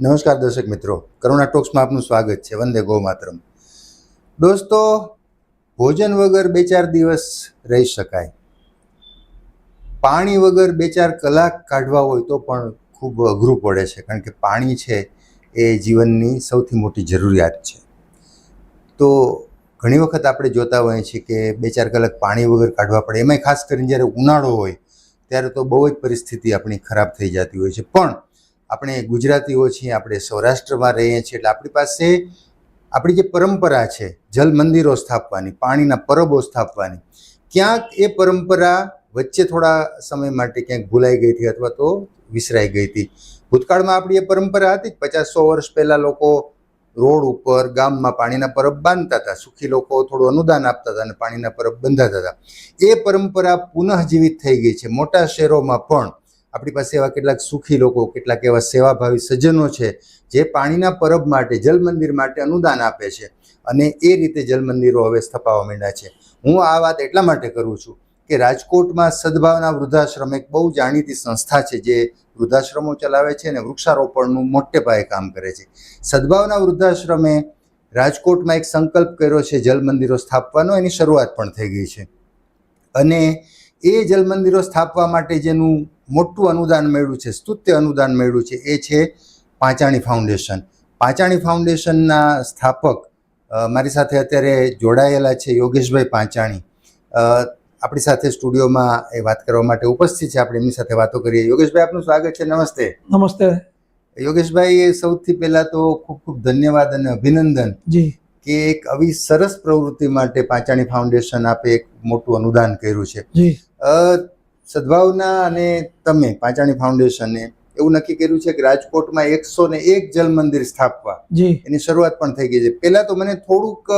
નમસ્કાર દર્શક મિત્રો. કરુણા ટોક્સમાં આપનું સ્વાગત છે. વંદે ગો માતરમ દોસ્તો, ભોજન વગર બે ચાર દિવસ રહી શકાય. પાણી વગર બે ચાર કલાક કાઢવા હોય તો પણ ખૂબ અઘરું પડે છે. કારણ કે પાણી છે એ જીવનની સૌથી મોટી જરૂરિયાત છે. તો ઘણી વખત આપણે જોતા હોઈએ છીએ કે બે ચાર કલાક પાણી વગર કાઢવા પડે. એમાંય ખાસ કરીને જ્યારે ઉનાળો હોય, ત્યારે તો બહુ જ પરિસ્થિતિ આપણી ખરાબ થઈ જતી હોય છે. પણ આપણે ગુજરાતીઓ છીએ, આપણે સૌરાષ્ટ્રમાં રહીએ છીએ, એટલે આપણી પાસે આપણી જે પરંપરા છે, જલ મંદિરો સ્થાપવાની, પાણીના પરબો સ્થાપવાની, ક્યાંક એ પરંપરા વચ્ચે થોડા સમય માટે ક્યાંક ભૂલાઈ ગઈ હતી અથવા તો વિસરાઈ ગઈ હતી. ભૂતકાળમાં આપણી એ પરંપરા હતી પચાસ સો વર્ષ પહેલાં લોકો રોડ ઉપર ગામમાં પાણીના પરબ બાંધતા હતા, સુખી લોકો થોડું અનુદાન આપતા હતા અને પાણીના પરબ બંધાતા હતા. એ પરંપરા પુનઃજીવિત થઈ ગઈ છે, મોટા શહેરોમાં પણ. આપણી પાસે એવા કેટલાક સુખી લોકો, કેટલાક એવા સેવાભાવી સજ્જનો છે, જે પાણીના પરબ માટે, જલ મંદિર માટે અનુદાન આપે છે અને એ રીતે જલ મંદિરો હવે સ્થપાવવા માંડ્યા છે. હું આ વાત એટલા માટે કરું છું કે રાજકોટમાં સદભાવના વૃદ્ધાશ્રમ એક બહુ જાણીતી સંસ્થા છે, જે વૃદ્ધાશ્રમો ચલાવે છે અને વૃક્ષારોપણનું મોટે પાયે કામ કરે છે. સદભાવના વૃદ્ધાશ્રમે રાજકોટમાં એક સંકલ્પ કર્યો છે, જલ મંદિરો સ્થાપવાનો, એની શરૂઆત પણ થઈ ગઈ છે. અને એ જલ મંદિરો સ્થાપવા માટે જેનું મોટું અનુદાન મળ્યું છે સ્તુત્ય અનુદાન મળ્યું છે એ છે પાંચાણી ફાઉન્ડેશન. પાંચાણી ફાઉન્ડેશનના સ્થાપક મારી સાથે અત્યારે જોડાયેલા છે યોગેશભાઈ પાંચાણી. આપણી સાથે સ્ટુડિયોમાં એ વાત કરવા માટે ઉપસ્થિત છે આપણે એમની સાથે વાતો કરીએ. યોગેશભાઈ આપનું સ્વાગત છે નમસ્તે. નમસ્તે. યોગેશભાઈ સૌથી પહેલા તો ખૂબ ખૂબ ધન્યવાદ અને અભિનંદન જી. કે એક આવી સરસ પ્રવૃત્તિ માટે પાંચાણી ફાઉન્ડેશન આપે એક મોટું અનુદાન કર્યું છે. સદભાવના અને તમે પાંચાણી ફાઉન્ડેશને એવું નક્કી કર્યું છે કે રાજકોટમાં એકસો ને એક જલ મંદિર સ્થાપવા. જી. એની શરૂઆત પણ થઈ ગઈ છે. પહેલા તો મને થોડુંક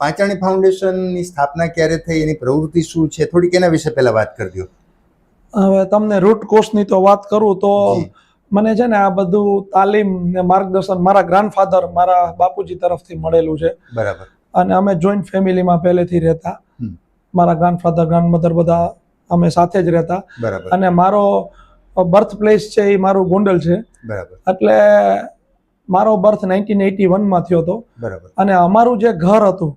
પાંચાણી ફાઉન્ડેશનની સ્થાપના ક્યારે થઈ એની પ્રવૃત્તિ શું છે થોડીક એના વિશે પહેલા વાત કરી દો હવે તમને રૂટ કોર્સની તો વાત કરું તો મને છે ને આ બધું તાલીમ ને માર્ગદર્શન મારા ગ્રાન્ડફાધર મારા બાપુજી તરફથી મળેલું છે. બરાબર. અને અમે જોઈન્ટ ફેમિલીમાં પહેલેથી રહેતા. મારા ગ્રાન્ડફાધર ગ્રાન્ડમધર બધા અમે સાથે જ રહેતા. અને મારો બર્થ પ્લેસ છે એ મારું ગોંડલ છે. બરાબર. એટલે મારો બર્થ નાઇન્ટીન એટી વનમાં થયો હતો. બરાબર. અને અમારું જે ઘર હતું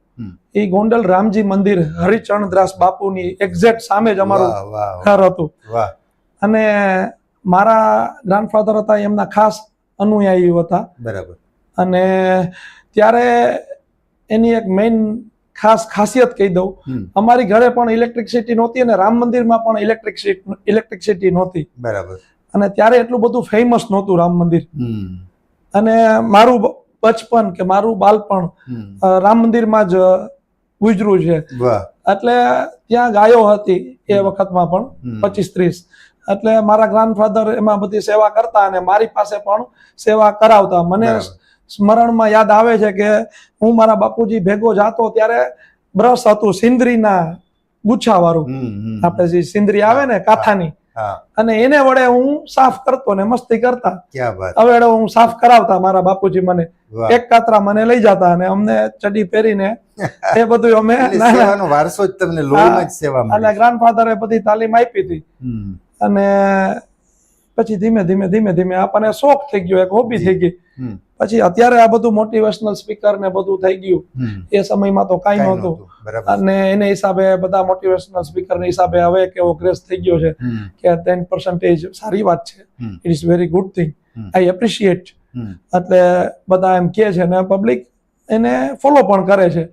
એ ગોંડલ રામજી મંદિર હરિચરણદાસ બાપુની એક્ઝેક્ટ સામે જ અમારું ઘર હતું. અને મારા ગ્રાન્ડફાધર હતા એમના ખાસ અનુયાયી હતા. બરાબર. અને ત્યારે એની એક મેઇન ખાસ ખાસિયત કહી દઉં. અમારી ઘરે પણ ઇલેક્ટ્રિસિટી નહોતી અને રામ મંદિરમાં પણ ઇલેક્ટ્રિસિટી ઇલેક્ટ્રિસિટી નહોતી. બરાબર. અને ત્યારે એટલું બધું ફેમસ નહોતું રામ મંદિર. અને મારું બચપન કે મારું બાલપણ રામ મંદિરમાં જ ગુજરું છે. એટલે ત્યાં ગાયો હતી એ વખતમાં પણ પચીસ ત્રીસ એટલે મારા ગ્રાન્ડફાધર એમાં બધી સેવા કરતા અને મારી પાસે પણ સેવા કરાવતા. મને. સ્મરણમાં યાદ આવે છે કે હું મારા બાપુજી ભેગો જાતો ત્યારે બ્રશ હતું સિંદરીના ગુચ્છાવાળું. આપણે જે સિંદરી આવે ને કાથાની અને એને વડે હું સાફ કરતો ને મસ્તી કરતા. હવે હું સાફ કરાવતા મારા બાપુજી મને. એક કાતરા મને લઈ જતા અને અમને ચડી પહેરીને એ બધું અમે વારસો જ તમને સેવા અને ગ્રાન્ડફાધરે બધી તાલીમ આપી હતી. અને પછી ધીમે ધીમે ધીમે ધીમે આપણને શોખ થઈ ગયો એક હોબી થઈ ગઈ. પછી અત્યારે આ બધું મોટિવેશનલ સ્પીકર ને બધું થઈ ગયું. એ સમયમાં તો કાંઈ નહોતું. અને એને હિસાબે બધા મોટિવેશનલ સ્પીકર ને હિસાબે હવે કેવો ક્રેઝ થઈ ગયો છે કે ટેન પર્સન્ટેજ સારી વાત છે. It is very good thing I appreciate એટલે બધા એમ કે છે ને પબ્લિક એને ફોલો પણ કરે છે.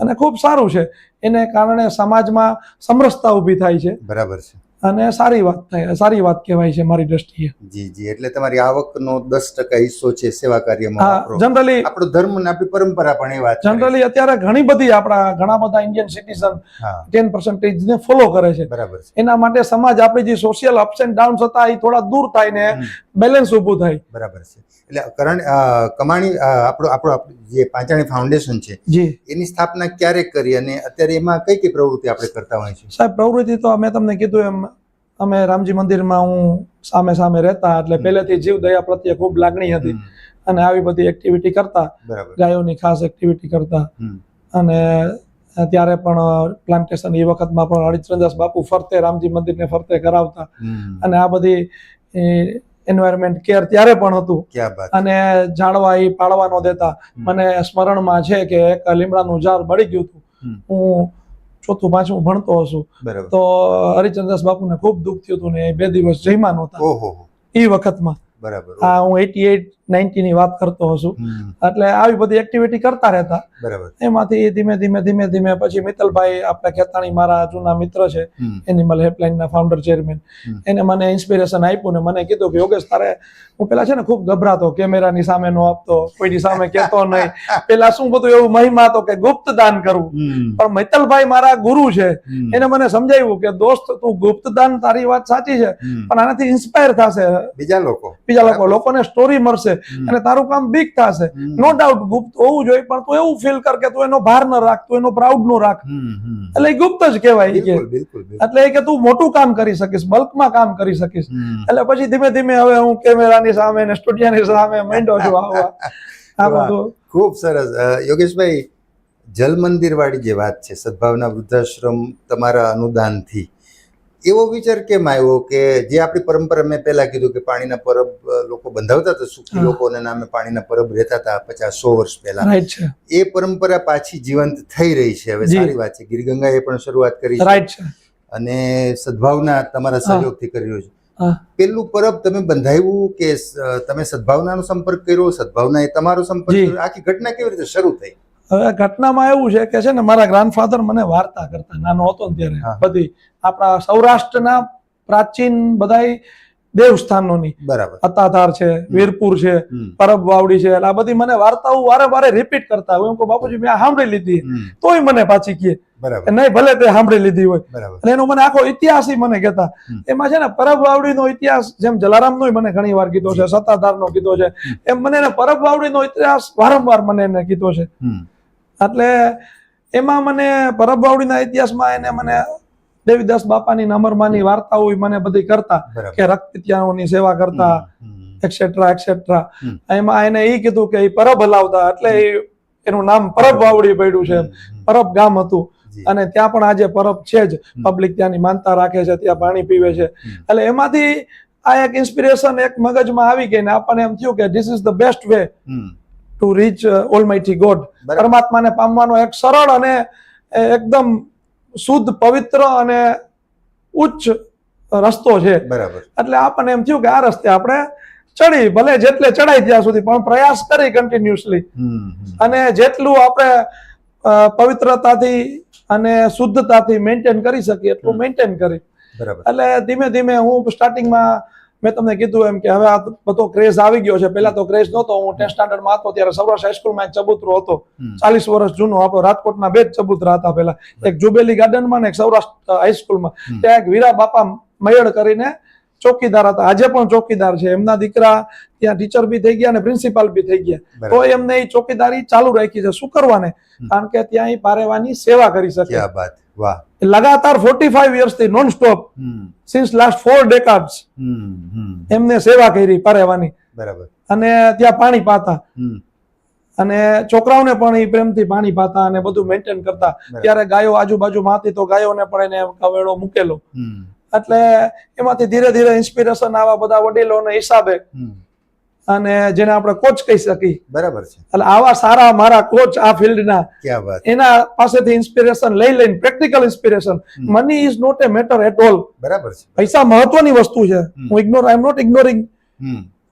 અને ખૂબ સારું છે. એને કારણે સમાજમાં સમરસતા ઊભી થાય છે. બરાબર છે. અને સારી વાત થાય સારી વાત કહેવાય છે મારી દ્રષ્ટિએ. જી જી એટલે તમારી આવકનો દસ ટકા હિસ્સો છે સેવા કાર્યમાં જનરલી આપણો ધર્મ ને આપણી પરંપરા પણ એ વાત જનરલી અત્યારે ઘણી બધી આપણા ઘણા બધા ઇન્ડિયન સિટીઝન ટેન પર્સન્ટેજ ને ફોલો કરે છે. બરાબર એના માટે સમાજ આપણે જે સોશિયલ અપ્સ એન્ડ ડાઉન્સ હતા એ થોડા દૂર થાય ને બેલેન્સ ઊભું થાય. બરાબર છે. એટલે કરણ કમાણી આપણો આપણો જે પાંચાણી ફાઉન્ડેશન છે જી. એની સ્થાપના ક્યારે કરી અને અત્યારે એમાં કઈ કઈ પ્રવૃત્તિ આપણે કરતા હોય છે સાહેબ પ્રવૃત્તિ તો મેં તમને કીધું એમ અમે રામજી મંદિરમાં હું સામે સામે રહેતા એટલે પહેલેથી જીવ દયા પ્રત્યે ખૂબ લાગણી હતી. અને આવી બધી એક્ટિવિટી કરતા ગાયોની ખાસ એક્ટિવિટી કરતા. અને ત્યારે પણ પ્લાન્ટેશન એ વખતમાં પણ હરિચંદ્રદાસ બાપુ ફરતે રામજી મંદિરને ફરતે કરાવતા. અને આ બધી એન્વાયરમેન્ટ કેર ત્યારે પણ હતું. અને જાણવા એ પાડવા ન દેતા. મને સ્મરણમાં છે કે એક લીમડાનું ઝાડ બળી ગયું હતું. હું ચોથું પાંચમું ભણતો હશું. તો હરિચંદ્રસ બાપુને ખૂબ દુઃખ થયું હતું ને એ બે દિવસ જઈમાં નહોતા. એ વખતમાં. બરાબર આ હું એટી એટની વાત કરતો હમ. એટલે આવી બધી એક્ટિવિટી કરતા રહેતા. બરાબર. એમાંથી ધીમે ધીમે ધીમે ધીમે પછી મિત્તલભાઈ આપણા ખેતાણી મારા જૂના મિત્ર છે એનિમલ એનિમલ હેલ્પલાઇનના ફાઉન્ડર ચેરમેન એને મને ઇન્સ્પિરેશન આપ્યું ને મને કીધું કે યોગેશ તારે હું પેલા છે ને ખૂબ ગભરાતો કેમેરાની સામે નો આપતો કોઈની સામે કેતો નહીં. પેલા શું બધું એવું મહિમા હતો કે ગુપ્ત દાન કરવું પણ મિત્તલભાઈ મારા ગુરુ છે. એને મને સમજાવ્યું કે દોસ્ત તું ગુપ્ત દાન તારી વાત સાચી છે પણ આનાથી ઇન્સ્પાયર થશે. બીજા લોકો? બીજા લોકો લોકોને સ્ટોરી મળશે અને તારું કામ બીક થશે. નો ડાઉટ ગુપ્ત હોવું જોઈએ પણ તું એવું ફીલ કર કે તું એનો ભાર ન રાખ તું એનો પ્રાઉડ નો રાખ. એટલે ગુપ્ત જ કહેવાય કે. એટલે કે તું મોટું કામ કરી શકીશ બલ્કમાં કામ કરી શકીશ. એટલે પછી ધીમે ધીમે હવે હું કેમેરાની સામે ને સ્ટુડિયોની સામે માંડો છું આવવા ખૂબ સરસ. યોગેશભાઈ જલ મંદિર વાળી જે વાત છે સદભાવના વૃદ્ધાશ્રમ તમારા અનુદાનથી એવો વિચાર કેમ આવ્યો કે જે આપણી પરંપરા મેં પહેલા કીધું કે પાણીના પરબ લોકો બંધાવતા હતા સુખી. લોકોના નામે પાણીના પરબ રહેતા હતા પચાસ સો વર્ષ પહેલા. એ પરંપરા પાછી જીવંત થઈ રહી છે. હવે સારી વાત છે. ગીરગંગા એ પણ શરૂઆત કરી છે. અને સદભાવના તમારા. સહયોગથી કરી રહ્યો છે. પેલું પરબ તમે બંધાવ્યું કે તમે સદભાવનાનો સંપર્ક કર્યો સદભાવના એ તમારો સંપર્ક આખી ઘટના કેવી રીતે શરૂ થઈ? હવે ઘટનામાં એવું છે કે છે ને મારા ગ્રાન્ડફાધર મને વાર્તા કરતા નાનો હતો ને ત્યારે બધી આપણા સૌરાષ્ટ્રના પ્રાચીન બધાય દેવસ્થાનોની બરાબર. અતાધાર છે વીરપુર છે પરબ વાવડી છે આ બધી મને વાર્તાઓ વારે વારે રિપીટ કરતા હોય. એમ કહું બાપુજી મેં સાંભળી લીધી. તોય મને પાછી કહે. બરાબર. કે નહીં ભલે તે સાંભળી લીધી હોય. બરાબર. અને એનો મને આખો ઇતિહાસ મને કહેતા. એમાં છે ને પરબ વાવડી નો ઇતિહાસ જેમ જલારામ નો મને ઘણી વાર કીધો છે સત્તાધારનો કીધો છે એમ મને પરબ વાવડી નો ઇતિહાસ વારંવાર મને એને કીધો છે. એટલે એમાં મને પરબ વાવડીના ઇતિહાસમાં એને મને દેવીદાસ બાપાની નમરમાની વાર્તાઓ મને બધી કરતા કે રક્તિત્યાઓની સેવા કરતા એક્સેટ્રા એક્સેટ્રા એમાં એને એ કીધું કે એ પરબ હલાવતા એટલે એનું નામ પરબ વાવડી પડ્યું છે. પરબ ગામ હતું. અને ત્યાં પણ આજે પરબ છે જ. પબ્લિક ત્યાંની માનતા રાખે છે ત્યાં પાણી પીવે છે. એટલે એમાંથી આ એક ઇન્સ્પિરેશન એક મગજમાં આવી ગઈ ને આપણને એમ થયું કે this is the best way. To reach almighty God. પરમાત્માને પામવાનો એક સરળ અને એકદમ શુદ્ધ પવિત્ર અને ઉચ્ચ રસ્તો છે. બરાબર. એટલે આપણને એમ થયું કે આ રસ્તે આપણે ચડી ભલે જેટલે ચડાય ત્યાં સુધી પણ પ્રયાસ કરી કન્ટિન્યુઅસલી. અને જેટલું આપણે પવિત્રતાથી અને શુદ્ધતાથી મેન્ટેન કરી શકીએ એટલું મેન્ટેન કરી. બરાબર. એટલે ધીમે ધીમે હું સ્ટાર્ટિંગમાં મેં તમને કીધું એમ કે હવે આ બધો ક્રેઝ આવી ગયો છે. પહેલા તો ક્રેઝ નહોતો. હું ટેન્થ સ્ટાન્ડર્ડમાં હતો. ત્યારે સૌરાષ્ટ્ર હાઈસ્કૂલમાં એક ચબૂતરો હતો. ચાલીસ વર્ષ જૂનો આપણો રાજકોટના બે જ ચબૂતરા હતા પહેલા. એક જુબેલી ગાર્ડનમાં ને એક સૌરાષ્ટ્ર હાઈસ્કૂલમાં માં. ત્યાં એક વીરા બાપા મયડ કરીને ચોકીદાર હતા. આજે પણ ચોકીદાર છે. એમના દીકરા ત્યાં ટીચર બી થઈ ગયા અને પ્રિન્સિપાલ બી થઈ ગયા. તો એમને એ ચોકીદારી ચાલુ રાખી છે. શું કરવાને? કારણ કે ત્યાં એ પારેવાની સેવા કરી શકે. વાહ લગાતાર forty ફાઈવથી non stop since last four decades hmm. Hmm. એમને સેવા કરી પારેવાની બરાબર અને ત્યાં પાણી પાતા. અને છોકરાઓને પણ એ પ્રેમથી પાણી પાતા અને બધું મેન્ટેન કરતા ત્યારે ગાયો આજુબાજુમાં હતી તો ગાયોને પણ એને કવેળો મૂકેલો એટલે એમાંથી ધીરે ધીરે ઇન્સ્પિરેશન આવા બધા વડીલોના હિસાબે. અને જેને આપણે કોચ કહી શકીએ. બરાબર છે. એટલે આવા સારા મારા કોચ આ ફિલ્ડના એના પાસેથી ઇન્સ્પિરેશન લઈ લઈને practical inspiration money is not a matter at all બરાબર છે. પૈસા મહત્વની વસ્તુ છે. હું ignore I am not ignoring.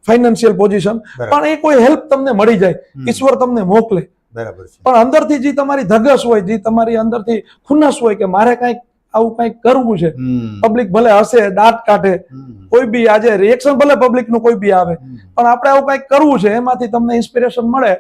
Financial position પણ એ કોઈ હેલ્પ તમને મળી જાય. ઈશ્વર તમને મોકલે. બરાબર છે. પણ અંદરથી જે તમારી ધગસ હોય જે તમારી અંદરથી ખુન્નસ હોય કે મારે કંઈક આવું કઈ કરવું છે? પબ્લિક ભલે હશે દાંત કાઢે કોઈ બી આજે રિએક્શન ભલે પબ્લિકનું કોઈ બી આવે પણ આપણે આવું કઈ કરવું છે એમાંથી તમને ઇન્સ્પિરેશન મળે.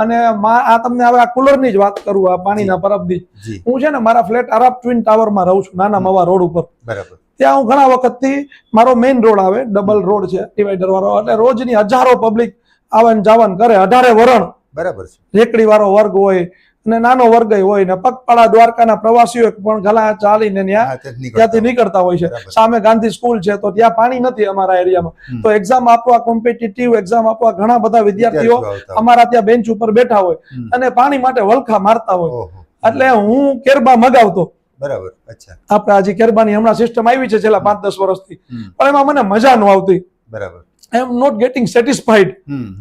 અને આ તમને હવે આ કુલરની જ વાત કરું આ પાણીના પરબની હું છે ને મારા ફ્લેટ આરાબ ટ્વિન ટાવરમાં રહું છું નાના મવા રોડ ઉપર. બરાબર. ત્યાં હું ઘણા વખતથી મારો મેઇન રોડ આવે ડબલ રોડ છે ડિવાઈડર વાળો. એટલે રોજની હજારો પબ્લિક આવન જાવન કરે અઢારે વરણ. બરાબર છે. રેકડી વાળો વર્ગ હોય અને નાનો વર્ગ હોય ને પગપાળા દ્વારકાના પ્રવાસીઓ પણ ગલા ચાલીને ત્યાંથી નીકળતા હોય છે. સામે ગાંધી સ્કૂલ છે તો ત્યાં પાણી નથી અમારા એરિયામાં. તો એક્ઝામ આપવા કોમ્પિટિટિવ એક્ઝામ આપવા ઘણા બધા વિદ્યાર્થીઓ. અમારા ત્યાં બેન્ચ ઉપર બેઠા હોય અને પાણી માટે વલખા મારતા હોય. એટલે હું કેરબા મગાવતો. બરાબર અચ્છા. આપણે આજે કેરબાની હમણાં સિસ્ટમ આવી છે છેલ્લા પાંચ દસ વર્ષથી. પણ એમાં મને મજા ન આવતી. બરાબર. I am not getting satisfied.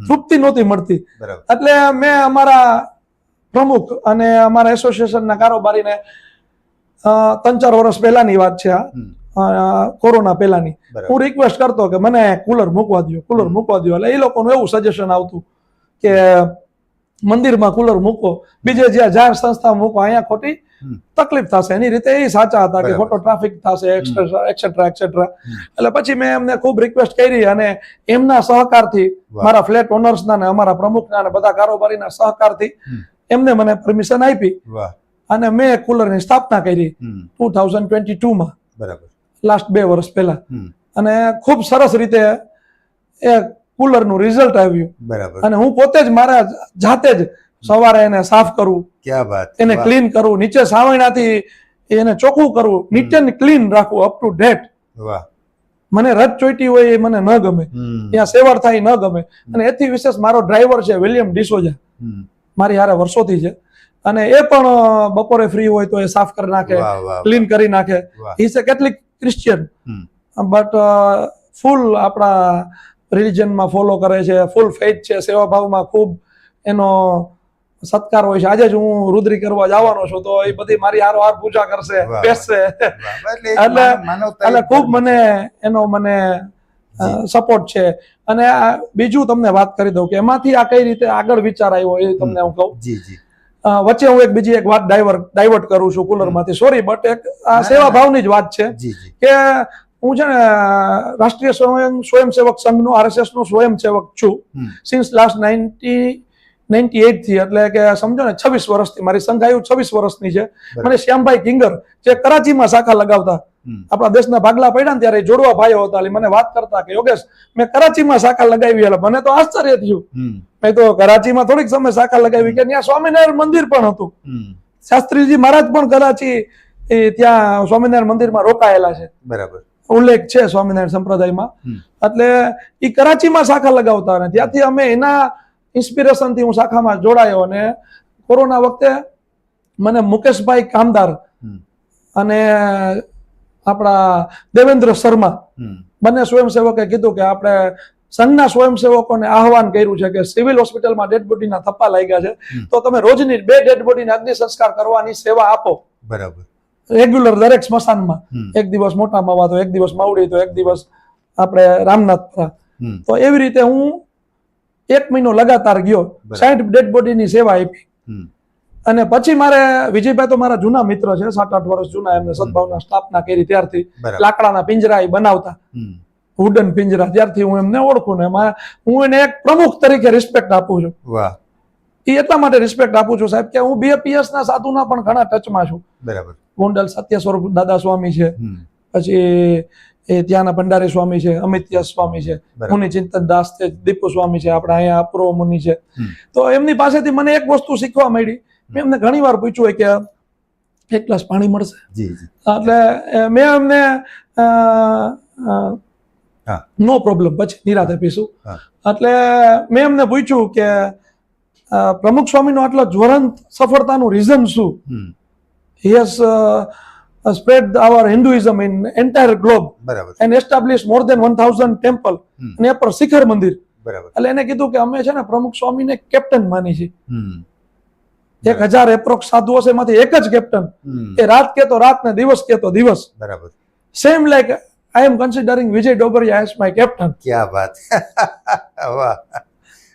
તૃપ્તિ નહોતી મળતી. એટલે મેં અમારા પ્રમુખ અને અમારા એસોસિએશનના કારોબારીને ત્રણ ચાર વર્ષ પહેલાની વાત છે આ. કોરોના પહેલાની. હું રિક્વેસ્ટ કરતો કે મને કુલર મૂકવા દો કુલર મૂકવા દો એટલે એ લોકોનું એવું સજેશન આવતું કે મંદિરમાં કુલર મૂકો. બીજે જ્યાં જાહેર સંસ્થા મૂકો અહીંયા ખોટી તકલીફ થશે. એની રીતે એ સાચા હતા કે ખોટો ટ્રાફિક થશે એક્સેટ્રા એક્સેટ્રા એટલે પછી મેં એમને ખૂબ રિક્વેસ્ટ કરી અને એમના સહકારથી. મારા ફ્લેટ ઓનર્સના ને અમારા પ્રમુખના અને બધા કારોબારીના સહકારથી. એમને મને પરમિશન આપી અને મેં કુલરની સ્થાપના કરી ટુ થાઉઝન્ડ ટ્વેન્ટી ટુમાં બરાબર. લાસ્ટ બે વર્ષ પહેલા. અને ખૂબ સરસ રીતે એ કુલરનું રિઝલ્ટ આવ્યું. બરાબર. અને હું પોતે જ મારા જાતે જ સવારે એને સાફ કરું ક્યાં વાત. એને ક્લીન કરું નીચે સાવણાથી એને ચોખ્ખું કરવું નીટ એન્ડ ક્લીન રાખવું અપ ટુ ડેટ વાહ. મને રજ ચોઈટી હોય એ મને ન ગમે. ત્યાં સેવર થાય ન ગમે. અને એથી વિશેષ મારો ડ્રાઈવર છે વિલિયમ ડિસોજા મારી હારે વર્ષોથી છે. અને એ પણ બપોરે ફ્રી હોય તો એ સાફ કરી નાખે ક્લીન કરી નાખે. Is a Catholic Christian but ફૂલ આપણા રિલિજનમાં ફોલો કરે છે. ફૂલ ફેથ છે. સેવાભાવમાં ખૂબ એનો સત્કાર હોય છે. આજે જ હું રુદ્રી કરવા જવાનો છું તો એ બધી મારી હારો હાર પૂજા કરશે બેસશે. એટલે એટલે- ખૂબ મને એનો મને સપોર્ટ છે. અને આ બીજું તમને વાત કરી દઉં કે એમાંથી આ કઈ રીતે આગળ વિચાર આવ્યો એ તમને હું કહું. જી જી. વચ્ચે હું એક બીજી એક વાત ડાયવર્ટ ડાયવર્ટ કરું છું કુલરમાંથી સોરી બટ એક આ સેવા ના. ભાવની જ વાત છે કે હું છે ને રાષ્ટ્રીય સ્વયં સ્વયંસેવક સંઘનો આરએસએસ નો સ્વયંસેવક છું સિન્સ લાસ્ટ નાઇન્ટી નાઇન્ટી એટથી એટલે કે સમજો ને છવ્વીસ વર્ષથી. મારી સંઘ આયુ છવ્વીસ વર્ષની છે. મને શ્યામભાઈ કિંગર જે કરાચીમાં શાખા લગાવતા આપણા દેશના ભાગલા પડ્યા ને ત્યારે જોડવા ભાઈઓ હતા. એટલે મને વાત કરતા કે યોગેશ મેં કરાચીમાં શાખા લગાવી એટલે મને તો આશ્ચર્ય થયું. મેં તો કરાચીમાં થોડીક સમય શાખા લગાવી કે ત્યાં સ્વામિનારાયણ મંદિર પણ હતું. શાસ્ત્રીજી મહારાજ પણ કરાચી ત્યાં સ્વામિનારાયણ મંદિરમાં રોકાયેલા છે. બરાબર. ઉલ્લેખ છે સ્વામિનારાયણ સંપ્રદાયમાં. એટલે એ કરાચીમાં શાખા લગાવતા અને ત્યાંથી અમે એના ઇન્સ્પિરેશનથી હું શાખામાં જોડાયો અને કોરોના વખતે મને મુકેશભાઈ કામદાર અને આપણા દેવેન્દ્ર શર્મા. બંને સ્વયંસેવકે કીધું કે આપણે સંઘના સ્વયંસેવકોને આહવાન કર્યું છે કે સિવિલ હોસ્પિટલમાં ડેડ બોડીના થપ્પા લાગ્યા છે. તો તમે રોજની બે ડેડ બોડીને અગ્નિ સંસ્કાર કરવાની સેવા આપો. બરાબર. રેગ્યુલર દરેક સ્મશાનમાં. એક દિવસ મોટા માવા તો એક દિવસ માવડી તો એક દિવસ આપણે રામનાથપુરા તો એવી રીતે હું એક મહિનો લગાતાર ગયો. સાઠ ડેડ બોડીની સેવા આપી. અને પછી મારે વિજયભાઈ તો મારા જૂના મિત્ર છે સાત આઠ વર્ષ જૂના એમને સદભાવના સ્થાપના કરી ત્યારથી લાકડાના પિંજરા એ બનાવતા વુડન પિંજરા ત્યારથી હું એમને ઓળખું ને હું એને એક પ્રમુખ તરીકે રિસ્પેક્ટ આપું છું. વાહ. એ એટલા માટે રિસ્પેક્ટ આપું છું સાહેબ કે હું બીએપીએસ ના સાધુના પણ ઘણા ટચમાં છું. બરાબર. ગોંડલ સત્ય સ્વરૂપ દાદા સ્વામી છે. પછી એ ત્યાંના ભંડારી સ્વામી છે અમિત્ય સ્વામી છે મુનિ ચિંતન દાસ છે દીપુ સ્વામી છે આપણા અહીંયા અપરો મુનિ છે. તો એમની પાસેથી મને એક વસ્તુ શીખવા મળી. મેં એમને ઘણી વાર પૂછ્યું કે એક ગ્લાસ પાણી મળશે? એટલે મેં એમને નો પ્રોબ્લેમ. પછી નિરાતે પીશું. એટલે મેં એમને પૂછ્યું કે પ્રમુખ સ્વામીનો આટલો જ્વલંત સફળતાનું રીઝન શું? Yes spread our Hinduism in entire globe and establish more than બરાબર. Thousand temple more than 1000 temple hmm, અને એ પર શિખર મંદિર. બરાબર. એટલે એને કીધું કે અમે છે ને પ્રમુખ સ્વામીને કેપ્ટન માની છે હમ, એક હજાર એપ્રોક્સ સાધુ હશે એમાંથી એક જ કેપ્ટન એ રાત કેતો રાત ને દિવસ કેતો દિવસ. બરાબર. Same like I am considering Vijay Dobariya as my captain ક્યાં વાત. વાહ.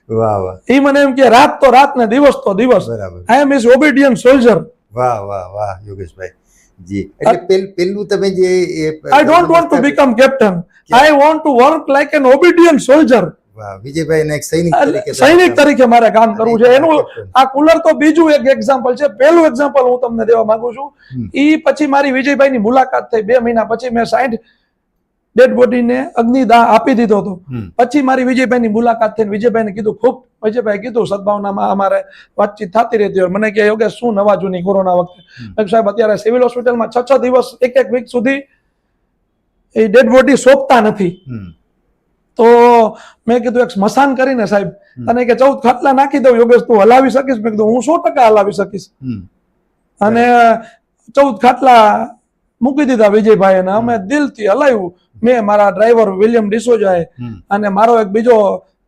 વાહ વાહ. એ મને એમ કે રાત તો રાત ને દિવસ તો દિવસ. બરાબર. I am is obedient soldier વાહ વાહ વાહ યોગેશભાઈ. જી. એટલે પેલ- પેલું તમે જે I don't want to become captain I want to work like an obedient soldier વાહ વિજયભાઈ ને એક સૈનિક તરીકે સૈનિક તરીકે મારે કામ કરવું છે. એનું આ કુલર તો બીજું એક એક્ઝામ્પલ છે. પહેલું એક્ઝામ્પલ હું તમને દેવા માંગુ છું. ઈ પછી મારી વિજયભાઈની મુલાકાત થઈ. બે મહિના પછી મેં સાઈઠ ડેડ બોડીને અગ્નિદાહ આપી દીધો હતો. પછી મારી વિજયભાઈની મુલાકાત થઈને વિજયભાઈને કીધું ખૂબ વિજયભાઈ કીધું સદભાવનામાં અમારે વાતચીત થતી રહેતી હોય. મને કે યોગેશ શું નવા જૂની કોરોના વખતે? સાહેબ અત્યારે સિવિલ હોસ્પિટલમાં છ છ દિવસ એક એક વીક સુધી એ ડેડ બોડી સોંપતા નથી. તો મેં કીધું એક સ્મશાન કરીને સાહેબ તને કે ચૌદ ખાટલા નાખી દઉં યોગેશ તું હલાવી શકીશ? મેં કીધું હું સો ટકા હલાવી શકીશ. અને ચૌદ ખાટલા મૂકી દીધા વિજયભાઈ અને અમે દિલથી હલાવ્યું મેં મારા ડ્રાઈવર વિલિયમ ડિસોજાએ. અને મારો એક બીજો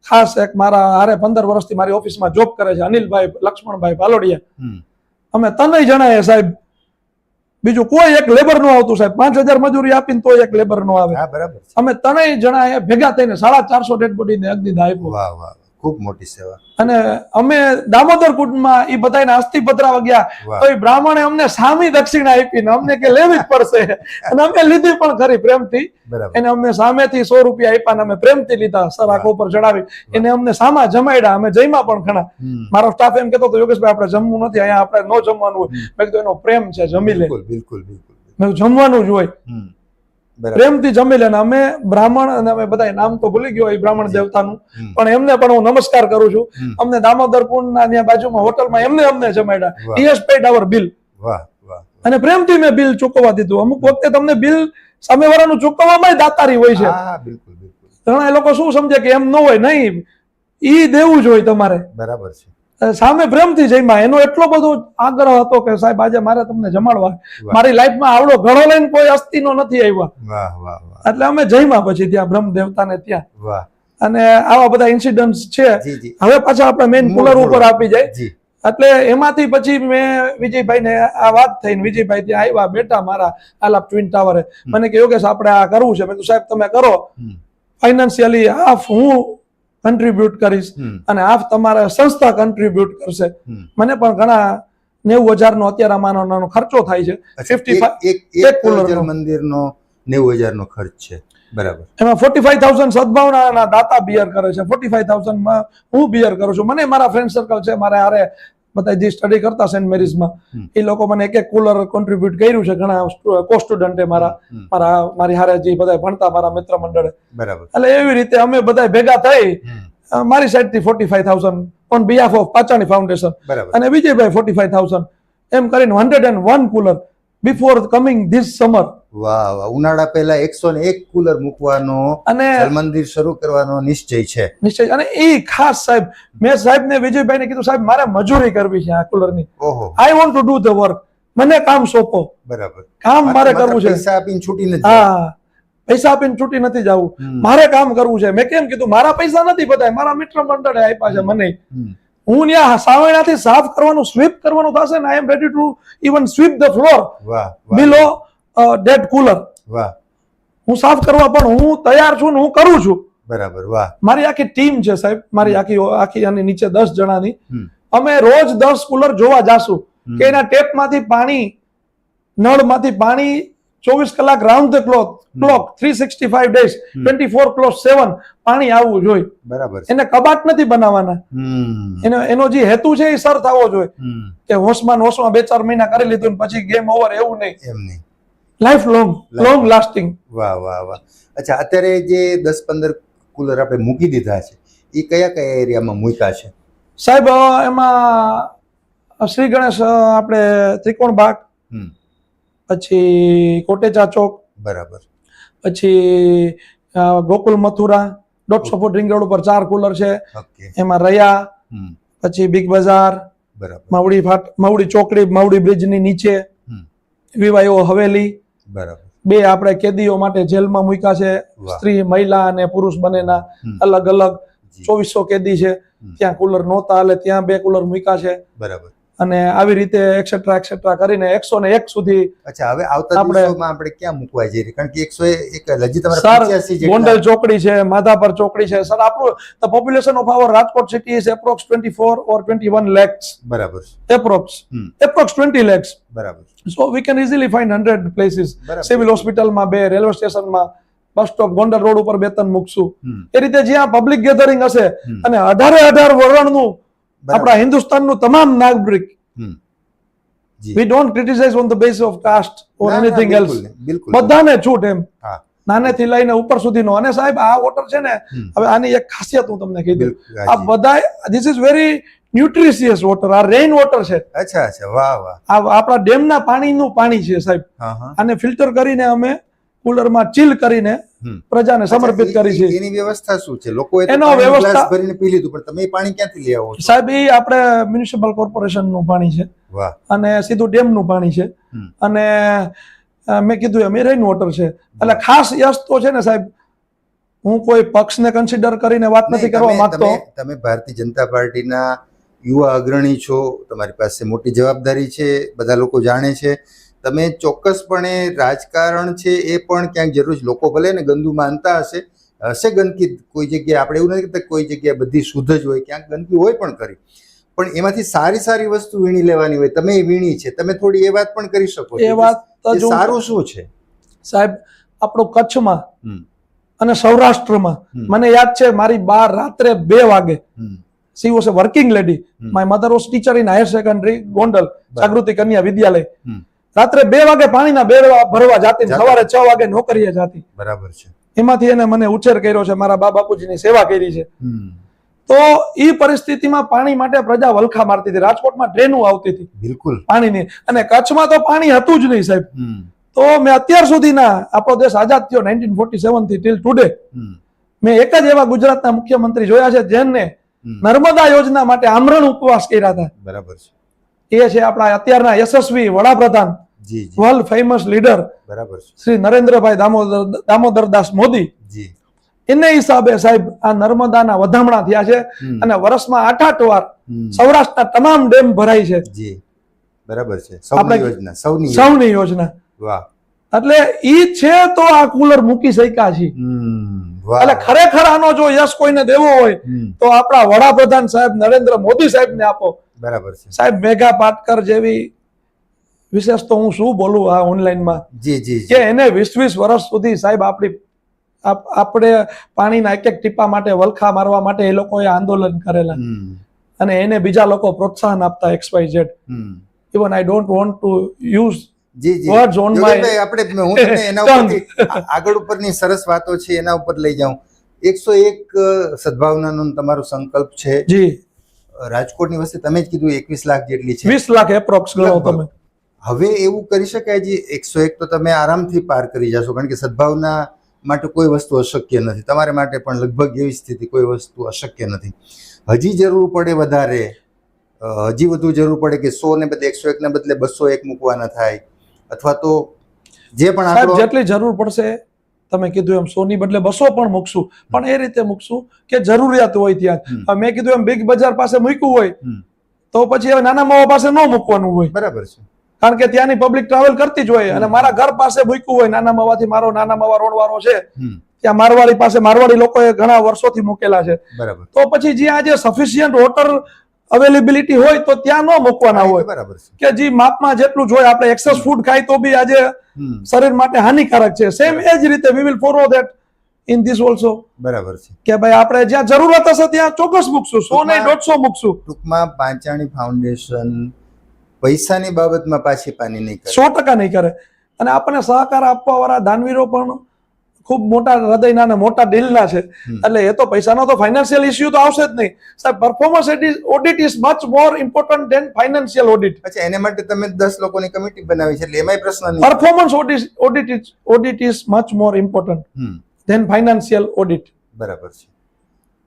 ખાસ એક મારા હારે પંદર વર્ષથી મારી ઓફિસમાં જોબ કરે છે અનિલભાઈ લક્ષ્મણભાઈ પાલોડિયા. અમે તને જણાય સાહેબ બીજું કોઈ એક લેબરનું આવતું સાહેબ. પાંચ હજાર મજૂરી આપીને તો એક લેબર નો આવે. હા બરાબર અમે ત્રણેય જણાએ ભેગા થઈને સાડા ચારસો ડેડ બોડીને અગ્નિ આપ્યો. વાહ વાહ. ખૂબ મોટી સેવા. અને અમે દામોદર કુંડમાં એ બધાને અસ્થિ પધરાવા ગયા. તો એ બ્રાહ્મણે અમને સામી દક્ષિણા આપી ને અમને કે લેવી જ પડશે. અને અમે લીધી પણ ખરી પ્રેમથી. એને અમને સામેથી સો રૂપિયા આપ્યા અને અમે પ્રેમથી લીધા. સર આખો ઉપર ચડાવી એને અમને સામા જમાડ્યા અમે જમ્યા પણ ઘણા. મારો સ્ટાફ એમ કેતો યોગેશભાઈ આપણે જમવું નથી. અહીંયા આપણે ન જમવાનું હોય. મેં કીધું એનો પ્રેમ છે જમી લે. બિલકુલ બિલકુલ મેં જમવાનું જ હોય. પ્રેમથી જમી લે અમે બ્રાહ્મણ અને અમે બધા નામ તો ભૂલી ગયો એ બ્રાહ્મણ દેવતાનું. પણ એમને પણ હું નમસ્કાર કરું છું. અમને દામોદરપુર ના ત્યાં બાજુમાં હોટલમાં એમને અમને જમાડ્યા. યસ પેડ અવર બિલ અને પ્રેમથી મેં બિલ ચૂકવવા દીધું. અમુક વખતે તમને બિલ સામેવાળાનું ચૂકવવામાં દાતારી હોય છે. ઘણા એ લોકો શું સમજે કે એમ ન હોય નહીં. ઈ દેવું જ હોય તમારે. બરાબર છે. સામે પ્રેમથી જમ્યા. એનો એટલો બધો આગ્રહ હતો કે સાહેબ આજે મારે તમને જમાડવા. મારી લાઈફમાં આવડો ઘણો લઈને કોઈ અસ્થિનો નથી આવ્યા. એટલે અમે જમ્યા પછી ત્યાં બ્રહ્મ દેવતાને ત્યાં. અને આવા બધા ઇન્સિડન્ટ છે. હવે પાછા આપણે મેઇન કુલર ઉપર આપી જાય. એટલે એમાંથી પછી મેં વિજયભાઈને આ વાત થઈને વિજયભાઈ ત્યાં આવ્યા બેટા મારા આલાપ ટ્વિન ટાવરે મને કે યોગેશ આપણે આ કરવું છે. મેં સાહેબ તમે કરો. ફાઇનાન્શિયલી હાફ હું કન્ટ્રીબ્યુટ કરીશ. અને આ તમારા સંસ્થા કન્ટ્રીબ્યુટ કરશે. મને પણ ઘણા નેવું હજારનો અત્યારે આમાંનો નાનો ખર્ચો થાય છે. ફિફ્ટી ફાઈવ એક કુલર મંદિર નો. મંદિરનો નેવું હજાર નો ખર્ચ છે. બરાબર. એમાં ફોર્ટી ફાઈવ થાઉઝન્ડ સદભાવના દાતા બિયર કરે છે. ફોર્ટી ફાઈવ થાઉઝન્ડમાં હું બિયર કરું છું. મને મારા ફ્રેન્ડ સર્કલ છે મારે હારે બધા જે સ્ટડી કરતા સેન્ટ મેરીઝમાં એ લોકો મને એક એક કુલર કોન્ટ્રીબ્યુટ કર્યું છે ઘણા કો સ્ટુડન્ટે મારા મારા મારી હારે જે બધા ભણતા મારા મિત્ર મંડળે. બરાબર. એટલે એવી રીતે અમે બધા ભેગા થઈ મારી સાઈડથી forty five thousand on behalf of Pachani foundation અને વિજયભાઈ ફોર્ટી ફાઈવ થાઉઝન્ડ એમ કરીને hundred and one cooler before coming this summer વાહ વાહ. ઉનાળા પહેલા એકસો ને એક કુલર મૂકવાનો અને મંદિર શરૂ કરવાનો નિશ્ચય છે. નિશ્ચય. અને એ ખાસ સાહેબ મેં સાહેબ ને વિજયભાઈને કીધું સાહેબ મારે મજૂરી કરવી છે આ કુલરની. ઓહો. I want to do the work મને કામ સોંપો. બરાબર. કામ મારે કરવું છે. પૈસા આપીને છૂટી નથી હા. પૈસા આપીને છૂટી નથી જવું. મારે કામ કરવું છે. મેં કેમ કીધું મારા પૈસા નથી બધા મારા મિત્ર મંડળે આપ્યા છે મને. હું ત્યાં સાવરણાથી સાફ કરવાનું સ્વીપ કરવાનું થશે ને I am ready to even sweep the floor below dead cooler વાહ. હું સાફ કરવા પણ હું તૈયાર છું ને હું કરું છું. બરાબર વાહ. મારી આખી ટીમ છે સાહેબ મારી આખી આખી અને નીચે દસ જણાની. અમે રોજ દસ કુલર જોવા જાશું કે એના ટેપમાંથી પાણી નળમાંથી પાણી ચોવીસ કલાક round the clock clock three sixty five days twenty four clock seven પાણી આવવું જોઈએ. બરાબર એને કબાટ નથી બનાવવાના. એનો એનો જે હેતુ છે એ સર થવો જોઈએ. કે હોશમાં હોશમાં બે ચાર મહિના કરી લીધું પછી ગેમ ઓવર એવું નહીં. એમ નહીં. લાઈફ લોંગ લોંગ લાસ્ટિંગ વાહ વાહ વાહ. અચ્છા અત્યારે જે દસ પંદર કુલર આપણે મૂકી દીધા છે એ કયા કયા એરિયામાં મૂક્યા છે? સાહેબ એમાં શ્રી ગણેશ આપણે ત્રિકોણ બાગ. પછી કોટેચા ચોક બરાબર. પછી ગોકુલ મથુરા દોઢસો ફૂટ રિંગ રોડ ઉપર ચાર કુલર છે. એમાં રયા પછી બિગ બજાર બરાબર. માવડી ફાટ માવડી ચોકડી માવડી બ્રિજની નીચે વિવાયો હવેલી બરાબર. બે આપણે કેદીઓ માટે જેલમાં મૂક્યા છે. સ્ત્રી મહિલા અને પુરુષ બંનેના અલગ અલગ ચોવીસો કેદી છે. ત્યાં કુલર નહોતા એટલે ત્યાં બે કુલર મૂક્યા છે. બરાબર. અને આવી રીતે એક્સેટ્રા એક્સેટ્રા કરીને એકસો ને એક સુધી અચ્છા હવે આવતા દિવસોમાં આપણે ક્યાં મૂકવા જઈએ કારણ કે એકસો એક લજી તમારે ગોંડલ ચોકડી છે માધાપર ચોકડી છે. સર આપણું the population of our Rajkot city is approx twenty four or twenty one lakhs બરાબર એપ્રોક્સ એપ્રોક્સ ટ્વેન્ટી લેક્સ બરાબર so we can easily find hundred places. Civil હોસ્પિટલમાં બે રેલવે સ્ટેશનમાં બસ સ્ટોપ ગોંડલ રોડ ઉપર બે ત્રણ મૂકશું. એ રીતે જ્યાં પબ્લિક ગેધરિંગ હશે અને અઢારે અઢાર વરણનું. આપણા હિન્દુસ્તાનનું તમામ નાગરિક we don't criticize on the base of caste or anything else. બધાને છૂટ એમ. નાનેથી લઈને ઉપર સુધીનો. અને સાહેબ આ વોટર છે ને હવે આની એક ખાસિયત હું તમને કહી દઉં આ બધા this is very nutritious water આ રેઇન વોટર છે. અચ્છા અચ્છા વાહ વાહ. આ આપણા ડેમના પાણીનું પાણી છે સાહેબ. આને ફિલ્ટર કરીને અમે કુલરમાં ચીલ કરીને પ્રજાને સમર્પિત કરી છે. એની વ્યવસ્થા શું છે? લોકો એનો વ્યવસ્થા- ગ્લાસ ભરીને પી લીધું પણ તમે પાણી ક્યાંથી લઈ આવો સાહેબ એ આપણે મ્યુનિસિપલ કોર્પોરેશનનું પાણી છે. અને સીધું ડેમનું પાણી છે. અને મેં કીધું એમ એ રેઇન વોટર છે. એટલે ખાસ યશ તો છે ને સાહેબ હું કોઈ પક્ષને કન્સિડર કરીને વાત નથી કરવા માંગતો. તમે તમે ભારતીય જનતા પાર્ટીના યુવા અગ્રણી છો તમારી પાસે મોટી જવાબદારી છે બધા લોકો જાણે છે. તમે ચોક્કસપણે રાજકારણ છે એ પણ ક્યાંક જરૂર છે લોકો ભલે ને ગંદુ માનતા હશે હશે ગંદકી કોઈ જગ્યાએ આપણે એવું નથી કે કોઈ જગ્યાએ બધી શુદ્ધ જ હોય ક્યાંક ગંદકી હોય પણ કરી પણ એમાંથી સારી સારી વસ્તુ વીણી લેવાની હોય તમે વીણી છે તમે થોડી એ વાત પણ કરી શકો એ વાત સારું શું છે સાહેબ આપણો કચ્છમાં. અને સૌરાષ્ટ્રમાં મને યાદ છે મારી બા રાત્રે બે વાગે. She was a working lady. My mother was teacher in higher secondary Gondal Jagruti Kanya Vidyalaya. રાત્રે બે વાગે પાણીના બેડવા ભરવા જાતી સવારે છ વાગે નોકરીએ જાતી. બરાબર છે. એમાંથી એને મને ઉછેર કર્યો છે મારા બા બાપુજીની સેવા કરી છે. તો એ પરિસ્થિતિમાં પાણી માટે પ્રજા વલખા મારતી હતી. રાજકોટમાં ટ્રેનો આવતી હતી. બિલકુલ. પાણીની. અને કચ્છમાં તો પાણી હતું જ નહીં સાહેબ. તો મેં અત્યાર સુધીના આપણો દેશ આઝાદ થયો નાઇન્ટીન ફોર્ટી સેવનથી ટીલ ટુડે મેં એક જ એવા ગુજરાતના મુખ્યમંત્રી જોયા છે જેમને નર્મદા યોજના માટે આમરણ ઉપવાસ કર્યા હતા. બરાબર છે. એ છે આપણા અત્યારના યશસ્વી વડાપ્રધાન. વર્લ્ડ ફેમસ લીડર બરાબર શ્રી નરેન્દ્રભાઈ દામોદર દામોદરદાસ મોદી. જી. એને હિસાબે સાહેબ આ નર્મદાના વધામણા થયા છે અને વર્ષમાં આઠ આઠ વાર. સૌરાષ્ટ્રના તમામ ડેમ ભરાય છે. જી. બરાબર છે. સૌની યોજના સૌની સૌની યોજના. વાહ. એટલે ઈ છે તો આ કુલર મૂકી શક્યા છે એટલે ખરેખર આનો જો યશ કોઈને દેવો હોય તો આપણા વડાપ્રધાન સાહેબ નરેન્દ્ર મોદી સાહેબ ને આપો. બરાબર છે. સાહેબ મેઘા પાટકર જેવી વિશેષ તો હું શું બોલું આ ઓનલાઈનમાં જી જી કે એને વીસ વીસ વર્ષ સુધી સાહેબ આપણી આપણે પાણીના એક એક ટીપા માટે વલખા મારવા માટે એ લોકોએ આંદોલન કરેલા. અને એને બીજા લોકો પ્રોત્સાહન આપતા X Y Z even I don't want to use જી જી. Words on my- આપણે હું તમને એના tongue. આગળ ઉપરની સરસ વાતો છે એના ઉપર લઈ જાઉં. એકસો એક સદભાવનાનો તમારો સંકલ્પ છે. જી. રાજકોટની વસ્તી તમે જ કીધું એકવીસ લાખ જેટલી છે. વીસ લાખ એપ્રોક્સ ગણો. તમે. હવે એવું કરી શકાય જે? એકસો એક તો તમે આરામથી પાર કરી જશો કારણ કે સદભાવના માટે કોઈ વસ્તુ અશક્ય નથી. તમારે માટે પણ લગભગ એવી સ્થિતિ કોઈ વસ્તુ અશક્ય નથી. હજી જરૂર પડે વધારે હજી વધુ જરૂર પડે કે સો ને બદલે એકસો એક ને બદલે બસો એક મૂકવાના થાય અથવા તો જે પણ જેટલી જરૂર પડશે તમે કીધું એમ સોની બદલે બસો પણ મૂકશું. પણ એ રીતે મૂકશું કે જરૂરિયાત હોય ત્યાં. મેં કીધું એમ બિગ બજાર પાસે મૂક્યું હોય તો પછી નાના માવા પાસે ન મૂકવાનું હોય. બરાબર છે. કારણ કે ત્યાંની પબ્લિક ટ્રાવેલ કરતી જ હોય અને મારા ઘર પાસે મૂક્યું હોય નાના માવાથી મારો નાના માવા રોડ વાળો છે ત્યાં મારવાડી પાસે મારવાડી લોકોએ ઘણા વર્ષોથી મૂકેલા છે. તો પછી જ્યાં આજે સફિશિયન્ટ વોટર અવેલેબિલિટી હોય તો ત્યાં ન મૂકવાના હોય. બરાબર કે જે માપમાં જેટલું જોઈએ આપણે એક્સેસ ફૂડ ખાય તો બી આજે શરીર માટે હાનિકારક છે. સેમ એ જ રીતે we will follow that in this also બરાબર છે. કે ભાઈ આપણે જ્યાં જરૂરત હશે ત્યાં ચોક્કસ મૂકશું સો નહીં દોઢસો મૂકશું. ટૂંકમાં પાંચાણી ફાઉન્ડેશન પૈસાની બાબતમાં પાછી પાની નહીં કરે. સો ટકા નહીં કરે. અને આપણને સહકાર આપવા વાળા દાનવીરો પણ ખૂબ મોટા હૃદયના અને મોટા દિલના છે. એટલે એ તો પૈસાનો તો ફાઇનાન્શિયલ ઇસ્યુ તો આવશે જ નહીં. સાહેબ performance audit is much more important than financial audit અચ્છા એને માટે તમે દસ લોકોની કમિટી બનાવી છે એટલે એમાંય પ્રશ્ન નહીં. Performance audit audit is audit is much more important then than financial audit બરાબર છે.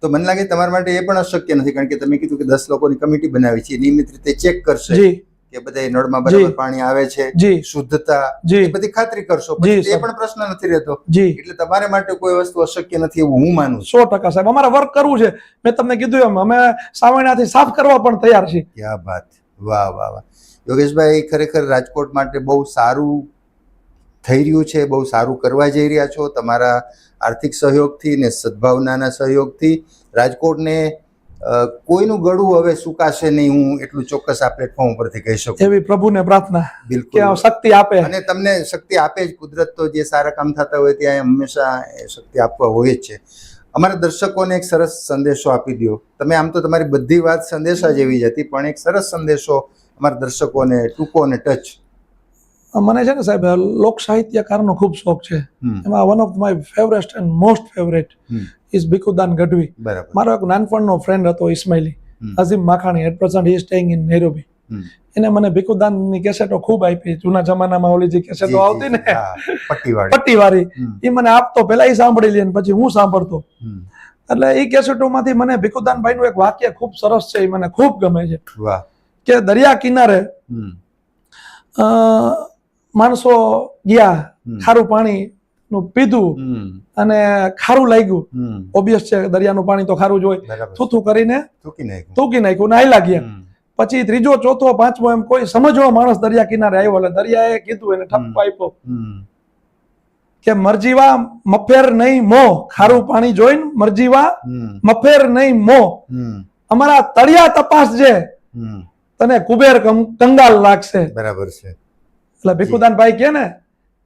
તો મને લાગે તમારા માટે એ પણ અશક્ય નથી કારણ કે તમે કીધું કે દસ લોકોની કમિટી બનાવી છે નિયમિત રીતે ચેક કરશે. જી. કે બધા નળમાં બરાબર પાણી આવે છે જી. શુદ્ધતા જી. એ બધી ખાતરી કરશો. જી, એ પણ પ્રશ્ન નથી રહેતો. જી. એટલે તમારે માટે કોઈ વસ્તુ અશક્ય નથી એવું હું માનું સો ટકા સાહેબ. અમારે વર્ક કરવું છે. મેં તમને કીધું એમ અમે સાવરણાથી સાફ કરવા પણ તૈયાર છીએ. ક્યાં વાત વાહ વાહ વાહ. યોગેશભાઈ ખરેખર રાજકોટ માટે બહુ સારું થઈ રહ્યું છે બહુ સારું કરવા જઈ રહ્યા છો. તમારા આર્થિક સહયોગથી ને સદભાવનાના સહયોગથી રાજકોટને કોઈનું ગળું હવે સુકાશે નહીં હું એટલું ચોક્કસ આ પ્લેટફોર્મ ઉપરથી કહી શકું. એવી પ્રભુને પ્રાર્થના કે બિલકુલ શક્તિ આપે. અને તમને શક્તિ આપે જ. કુદરત તો જે સારા કામ થતા હોય ત્યાં હંમેશા એ શક્તિ આપવા હોય જ છે. અમારા દર્શકોને એક સરસ સંદેશો આપી દો તમે આમ તો તમારી બધી વાત સંદેશા જેવી જ હતી પણ એક સરસ સંદેશો અમારા દર્શકોને ટૂંકો અને ટચ મને છે ને સાહેબ લોક સાહિત્યકારનો ખૂબ શોખ છે. એમાં one of my favourite and most favourite is Bhikhudan Gadhvi. મારો એક નાનપણનો ફ્રેન્ડ હતો Ismaili. Azim Makhani at present he staying in Nairobi એને મને ભીખુદાનની કેસેટો ખૂબ આપી. જૂના જમાનામાં ઓલી જે કેસેટો આવતી ને પટ્ટીવાળી એ મને આપતો પેલા એ સાંભળી લે પછી હું સાંભળતો. એટલે એ કેસેટોમાંથી મને ભીખુદાનભાઈનું એક વાક્ય ખૂબ સરસ છે એ મને ખૂબ ગમે છે. કે દરિયા કિનારે અ, માણસો ગયા ખારું પાણી નું પીધું અને ખારું લાગ્યું. ઓબ્વિયસ છે દરિયાનું પાણી તો ખારું જ હોય. થૂથું કરીને થૂકી નાખ્યું. થૂકી નાખ્યું ગયા પછી ત્રીજો ચોથો પાંચમો એમ કોઈ સમજવા માણસ દરિયા કિનારે આવ્યો એટલે દરિયાએ કીધું એને ઠપકો આપ્યો. કે મરજીવા મફેર નહીં મો ખારું પાણી જોઈને મરજીવા મફેર નહીં મો. અમારા તળિયા તપાસ છે તને કુબેર કંગાલ લાગશે. બરાબર છે. એટલે ભીખુદાનભાઈ કે ને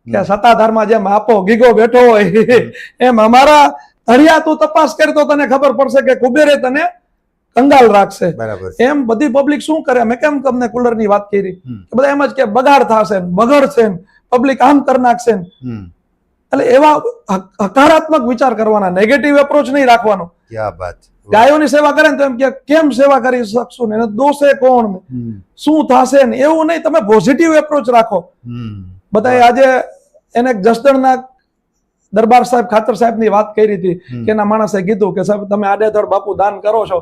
કે સત્તાધારમાં જેમ આપો ગીગો બેઠો હોય એમ અમારા તળિયા તું તપાસ કરી તો તને ખબર પડશે કે કુબેરે તને કંગાલ રાખશે. એમ બધી પબ્લિક શું કરે? મેં કેમ તમને કુલરની વાત કરી? બધા એમ જ કે બગાડ થશે બગડશે પબ્લિક આમ કરી નાખશે. એટલે એવા હકારાત્મક વિચાર કરવાના નેગેટિવ એપ્રોચ નહીં રાખવાનો. ક્યાં બાત ગાયોની સેવા કરે ને તો એમ કે કેમ સેવા કરી શકશું ને? દોષે કોણ? ને શું થશે ને? એવું નહીં તમે પોઝિટિવ એપ્રોચ રાખો. બધા આજે એને જસદણના દરબાર સાહેબ ખાતર સાહેબની વાત કરી હતી કે એના માણસે કીધું કે સાહેબ તમે આડેધડ બાપુ દાન કરો છો.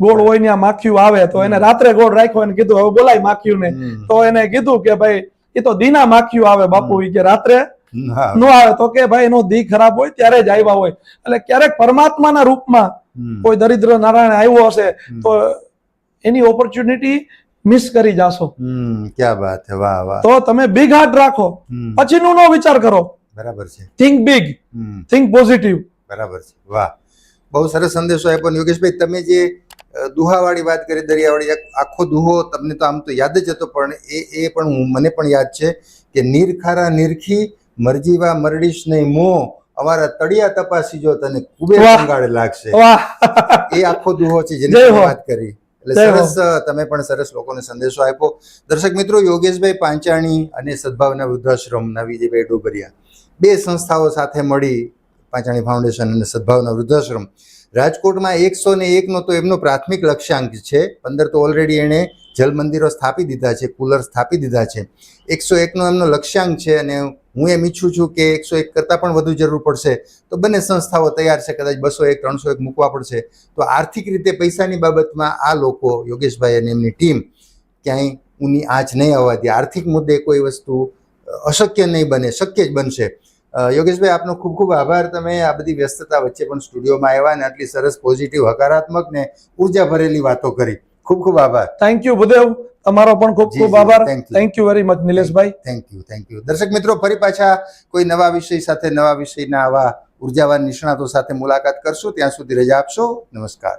ગોળ હોય ને માખ્યું આવે તો એને રાત્રે ગોળ રાખ્યો એને કીધું હવે બોલાય માખ્યું ને તો એને કીધું કે ભાઈ એ તો દીના માખ્યું આવે બાપુ એ કે રાત્રે નો આવે તો કે ભાઈ એનો દી ખરાબ હોય ત્યારે જ આવ્યા હોય. એટલે ક્યારેક પરમાત્માના રૂપમાં કોઈ દરિદ્ર નારાયણ આવ્યો હશે તો એની ઓપોર્ચ્યુનિટી મિસ કરી જાશો. ક્યાં વાત છે વાહ વાહ. તો તમે બિગ હાર્ટ રાખો. પછીનું નો વિચાર કરો. બરાબર છે. થિંક બિગ થિંક પોઝિટિવ બરાબર છે. વાહ. બહુ સરસ સંદેશો આપ્યો. યોગેશભાઈ તમે જે દુહાવાળી વાત કરી દરિયાવાળી આખો દુહો તમને તો આમ તો યાદ જ હતો પણ એ એ પણ મને પણ યાદ છે કે નીર ખારા નીરખી મરજીવા મરડીશ નહીં મો અમારા તળિયા તપાસી જો તને કુબેર વાહ. લાગશે. એ આખો દુહો છે જેની. વાત કરી. એટલે સરસ તમે પણ સરસ લોકોને સંદેશો આપ્યો. દર્શક મિત્રો યોગેશભાઈ પાંચાણી અને સદભાવના વૃદ્ધાશ્રમ નવીજીભાઈ ડોબરિયા બે સંસ્થાઓ સાથે મળી પાંચાણી ફાઉન્ડેશન અને સદભાવના વૃદ્ધાશ્રમ. રાજકોટમાં એકસો ને એકનો તો એમનો પ્રાથમિક લક્ષ્યાંક છે. પંદર તો ઓલરેડી એણે જલ મંદિરો સ્થાપી દીધા છે કુલર સ્થાપી દીધા છે. એકસો એકનો એમનો લક્ષ્યાંક છે અને હું એમ ઈચ્છું છું કે એકસો એક કરતાં પણ વધુ જરૂર પડશે. તો બંને સંસ્થાઓ તૈયાર છે, કદાચ બસો એક, ત્રણસો એક મૂકવા પડશે. તો આર્થિક રીતે પૈસાની બાબતમાં આ લોકો, યોગેશભાઈ અને એમની ટીમ, ક્યાંય ઊની આંચ નહીં આવવા દે આર્થિક મુદ્દે કોઈ વસ્તુ અશક્ય નહીં બને, શક્ય જ બનશે. યોગેશભાઈ, આપનો ખૂબ ખૂબ આભાર. તમે આ બધી વ્યસ્તતા વચ્ચે પણ સ્ટુડિયોમાં આવ્યા અને આટલી સરસ પોઝિટિવ હકારાત્મક ને ઊર્જા ભરેલી વાતો કરી. ખૂબ ખૂબ આભાર. થેન્ક યુ ભૂદેવ તમારો પણ ખૂબ ખૂબ આભાર. Thank you very much Nileshbhai thank you thank you દર્શક મિત્રો ફરી પાછા કોઈ નવા વિષય સાથે નવા વિષયના આવા ઉર્જાવાન નિષ્ણાતો સાથે મુલાકાત કરશું. ત્યાં સુધી રજા આપશો. નમસ્કાર.